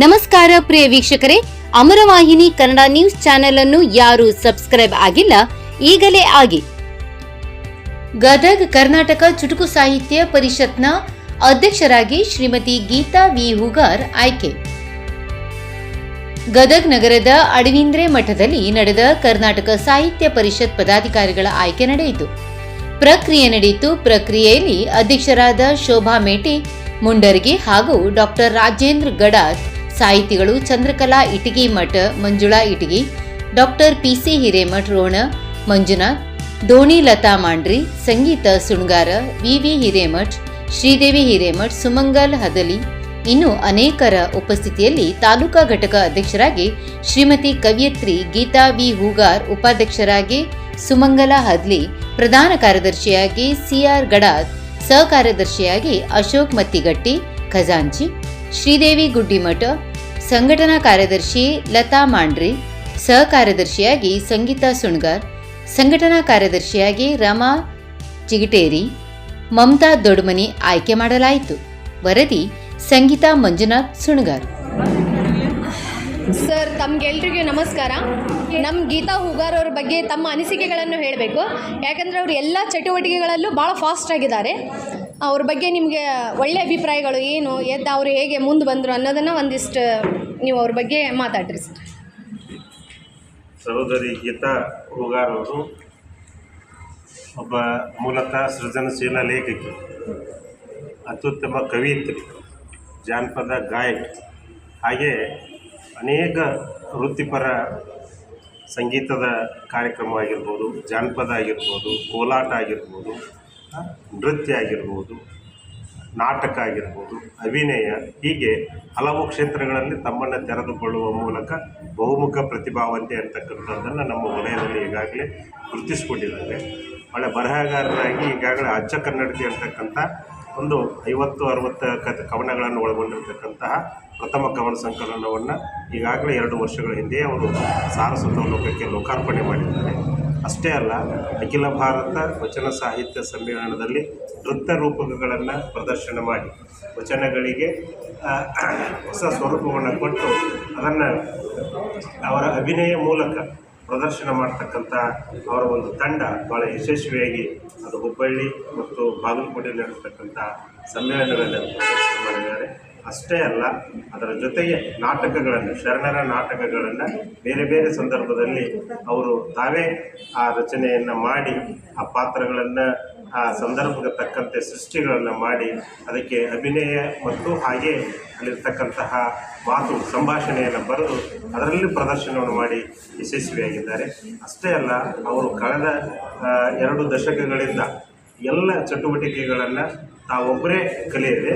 ನಮಸ್ಕಾರ ಪ್ರಿಯ ವೀಕ್ಷಕರೇ ಅಮರವಾಹಿನಿ Kannada news channel ಅನ್ನು ಯಾರು ಸಬ್ಸ್ಕ್ರೈಬ್ ಆಗಿಲ್ಲ, ಈಗಲೇ ಆಗಿ. ಗದಗ್ ಕರ್ನಾಟಕ ಚುಟುಕು ಸಾಹಿತ್ಯ ಪರಿಷತ್ನ ಅಧ್ಯಕ್ಷರಾಗಿ ಶ್ರೀಮತಿ ಗೀತಾ ವಿ. ಹುಗಾರ್ ಆಯ್ಕೆ. ಗದಗ್ ನಗರದ ಅಡವಿಂದ್ರೆ ಮಠದಲ್ಲಿ ನಡೆದ ಕರ್ನಾಟಕ ಸಾಹಿತ್ಯ ಪರಿಷತ್ ಪದಾಧಿಕಾರಿಗಳ ಆಯ್ಕೆ ನಡೆಯಿತು. ಪ್ರಕ್ರಿಯೆ ನಡೆಯಿತು. ಪ್ರಕ್ರಿಯೆಯಲ್ಲಿ ಅಧ್ಯಕ್ಷರಾದ ಶೋಭಾ ಮೇಟಿ, ಮುಂಡರ್ಗಿ ಹಾಗೂ ಡಾಕ್ಟರ್ ರಾಜೇಂದ್ರ ಗಡಾತ್ ಸಾಹಿತಿಗಳು ಚಂದ್ರಕಲಾ ಇಟಗಿ ಮಠ, ಮಂಜುಳಾ ಇಟಗಿ, ಡಾಕ್ಟರ್ ಪಿಸಿ ಹಿರೇಮಠ್ ರೋಣ, ಮಂಜುನಾಥ್ ದೋಣಿ ಲತಾ ಮಾಂಡ್ರಿ, ಸಂಗೀತ ಸುಣ್ಗಾರ ವಿವಿ ಹಿರೇಮಠ್, ಶ್ರೀದೇವಿ ಹಿರೇಮಠ್, ಸುಮಂಗಲ್ ಹದಲಿ ಇನ್ನು ಅನೇಕರ ಉಪಸ್ಥಿತಿಯಲ್ಲಿ ತಾಲೂಕಾ ಘಟಕ ಅಧ್ಯಕ್ಷರಾಗಿ ಶ್ರೀಮತಿ ಕವಿಯತ್ರಿ, ಗೀತಾ ವಿ ಹೂಗಾರ್ ಉಪಾಧ್ಯಕ್ಷರಾಗಿ ಸುಮಂಗಲ ಹದ್ಲಿ, ಪ್ರಧಾನ ಕಾರ್ಯದರ್ಶಿಯಾಗಿ ಸಿಆರ್ ಗಡಾದ್ ಸಹ ಕಾರ್ಯದರ್ಶಿಯಾಗಿ ಅಶೋಕ್ ಮತ್ತಿಗಟ್ಟಿ, ಖಜಾಂಚಿ, ಶ್ರೀದೇವಿ ಗುಡ್ಡಿಮಠ ಸಂಘಟನಾ ಕಾರ್ಯದರ್ಶಿ ಲತಾ ಮಾಂಡ್ರಿ ಸಹ ಕಾರ್ಯದರ್ಶಿಯಾಗಿ ಸಂಗೀತಾ ಸುಣ್ಗಾರ್, ಸಂಘಟನಾ ಕಾರ್ಯದರ್ಶಿಯಾಗಿ ರಮಾ ಚಿಗಟೇರಿ, ಮಮತಾ ದೊಡ್ಮನಿ ಆಯ್ಕೆ ಮಾಡಲಾಯಿತು. ವರದಿ ಸಂಗೀತಾ ಮಂಜುನಾಥ್ ಸುಣ್ಗಾರ್. ಸರ್, ತಮ್ಗೆಲ್ರಿಗೂ ನಮಸ್ಕಾರ. ನಮ್ಮ ಗೀತಾ ಹುಗಾರ್ ಅವ್ರ ಬಗ್ಗೆ ತಮ್ಮ ಅನಿಸಿಕೆಗಳನ್ನು ಹೇಳಬೇಕು. ಯಾಕಂದರೆ ಅವರು ಎಲ್ಲ ಚಟುವಟಿಕೆಗಳಲ್ಲೂ ಭಾಳ ಫಾಸ್ಟ್ ಆಗಿದ್ದಾರೆ. ಅವ್ರ ಬಗ್ಗೆ ನಿಮಗೆ ಒಳ್ಳೆಯ ಅಭಿಪ್ರಾಯಗಳು ಏನು ಎದ್ದು ಅವರು ಹೇಗೆ ಮುಂದೆ ಬಂದರು ಅನ್ನೋದನ್ನು ಒಂದಿಷ್ಟು ನೀವು ಅವ್ರ ಬಗ್ಗೆ ಮಾತಾಡ್ರಿ ಸರ್. ಸಹೋದರಿ ಗೀತಾ ಹೂಗಾರ್ ಅವರು ಒಬ್ಬ ಮೂಲತಃ ಸೃಜನಶೀಲ ಲೇಖಕಿ, ಅತ್ಯುತ್ತಮ ಕವಿಯತ್ರಿ ಜಾನಪದ ಗಾಯಕ. ಹಾಗೆ ಅನೇಕ ವೃತ್ತಿಪರ ಸಂಗೀತದ ಕಾರ್ಯಕ್ರಮ ಆಗಿರ್ಬೋದು ಜಾನಪದ ಆಗಿರ್ಬೋದು, ಕೋಲಾಟ ಆಗಿರ್ಬೋದು, ನೃತ್ಯ ಆಗಿರ್ಬೋದು ನಾಟಕ ಆಗಿರ್ಬೋದು, ಅಭಿನಯ, ಹೀಗೆ ಹಲವು ಕ್ಷೇತ್ರಗಳಲ್ಲಿ ತಮ್ಮನ್ನು ತೆರೆದುಕೊಳ್ಳುವ ಮೂಲಕ ಬಹುಮುಖ ಪ್ರತಿಭಾವಂತೆ ಅಂತಕ್ಕಂಥದ್ದನ್ನು ನಮ್ಮ ವಲಯದಲ್ಲಿ ಈಗಾಗಲೇ ಗುರುತಿಸಿಕೊಂಡಿದ್ದಾರೆ. ಒಳ್ಳೆ ಬರಹಗಾರರಾಗಿ ಈಗಾಗಲೇ ಅಚ್ಚ ಕನ್ನಡತಿ ಅಂತಕ್ಕಂಥ ಒಂದು ಐವತ್ತು, ಅರವತ್ತು ಕತೆ ಕವನಗಳನ್ನು ಒಳಗೊಂಡಿರತಕ್ಕಂತಹ ಪ್ರಥಮ ಕವನ ಸಂಕಲನವನ್ನು ಈಗಾಗಲೇ ಎರಡು ವರ್ಷಗಳ ಹಿಂದೆಯೇ ಅವರು ಸಾರಸ್ವತ ಲೋಕಕ್ಕೆ ಲೋಕಾರ್ಪಣೆ ಮಾಡಿದ್ದಾರೆ. ಅಷ್ಟೇ ಅಲ್ಲ, ಅಖಿಲ ಭಾರತ ವಚನ ಸಾಹಿತ್ಯ ಸಮ್ಮೇಳನದಲ್ಲಿ ನೃತ್ಯ ರೂಪಕಗಳನ್ನು ಪ್ರದರ್ಶನ ಮಾಡಿ. ವಚನಗಳಿಗೆ ಹೊಸ ಸ್ವರೂಪವನ್ನು ಕೊಟ್ಟು ಅದನ್ನು ಅವರ ಅಭಿನಯ ಮೂಲಕ ಪ್ರದರ್ಶನ ಮಾಡ್ತಕ್ಕಂಥ ಅವರ ಒಂದು ತಂಡ ಭಾಳ ಯಶಸ್ವಿಯಾಗಿ ಅದು ಹುಬ್ಬಳ್ಳಿ ಮತ್ತು ಬಾಗಲಕೋಟೆಯಲ್ಲಿ ನಡೆಸ್ತಕ್ಕಂಥ ಸಮ್ಮೇಳನಗಳನ್ನು ಮಾಡಿದ್ದಾರೆ. ಅಷ್ಟೇ ಅಲ್ಲ, ಅದರ ಜೊತೆಗೆ ನಾಟಕಗಳನ್ನು, ಶರಣರ ನಾಟಕಗಳನ್ನು ಬೇರೆ ಬೇರೆ ಸಂದರ್ಭದಲ್ಲಿ ಅವರು ತಾವೇ ಆ ರಚನೆಯನ್ನು ಮಾಡಿ, ಆ ಪಾತ್ರಗಳನ್ನು, ಆ ಸಂದರ್ಭಕ್ಕೆ ತಕ್ಕಂತೆ ಸೃಷ್ಟಿಗಳನ್ನು ಮಾಡಿ, ಅದಕ್ಕೆ ಅಭಿನಯ ಮತ್ತು ಹಾಗೆ ಅಲ್ಲಿರ್ತಕ್ಕಂತಹ ಮಾತು, ಸಂಭಾಷಣೆಯನ್ನು ಬರೆದು ಅದರಲ್ಲಿ ಪ್ರದರ್ಶನವನ್ನು ಮಾಡಿ ಯಶಸ್ವಿಯಾಗಿದ್ದಾರೆ. ಅಷ್ಟೇ ಅಲ್ಲ, ಅವರು ಕಳೆದ ಎರಡು ದಶಕಗಳಿಂದ ಎಲ್ಲ ಚಟುವಟಿಕೆಗಳನ್ನು ತಾವೊಬ್ಬರೇ ಕಲಿಯದೆ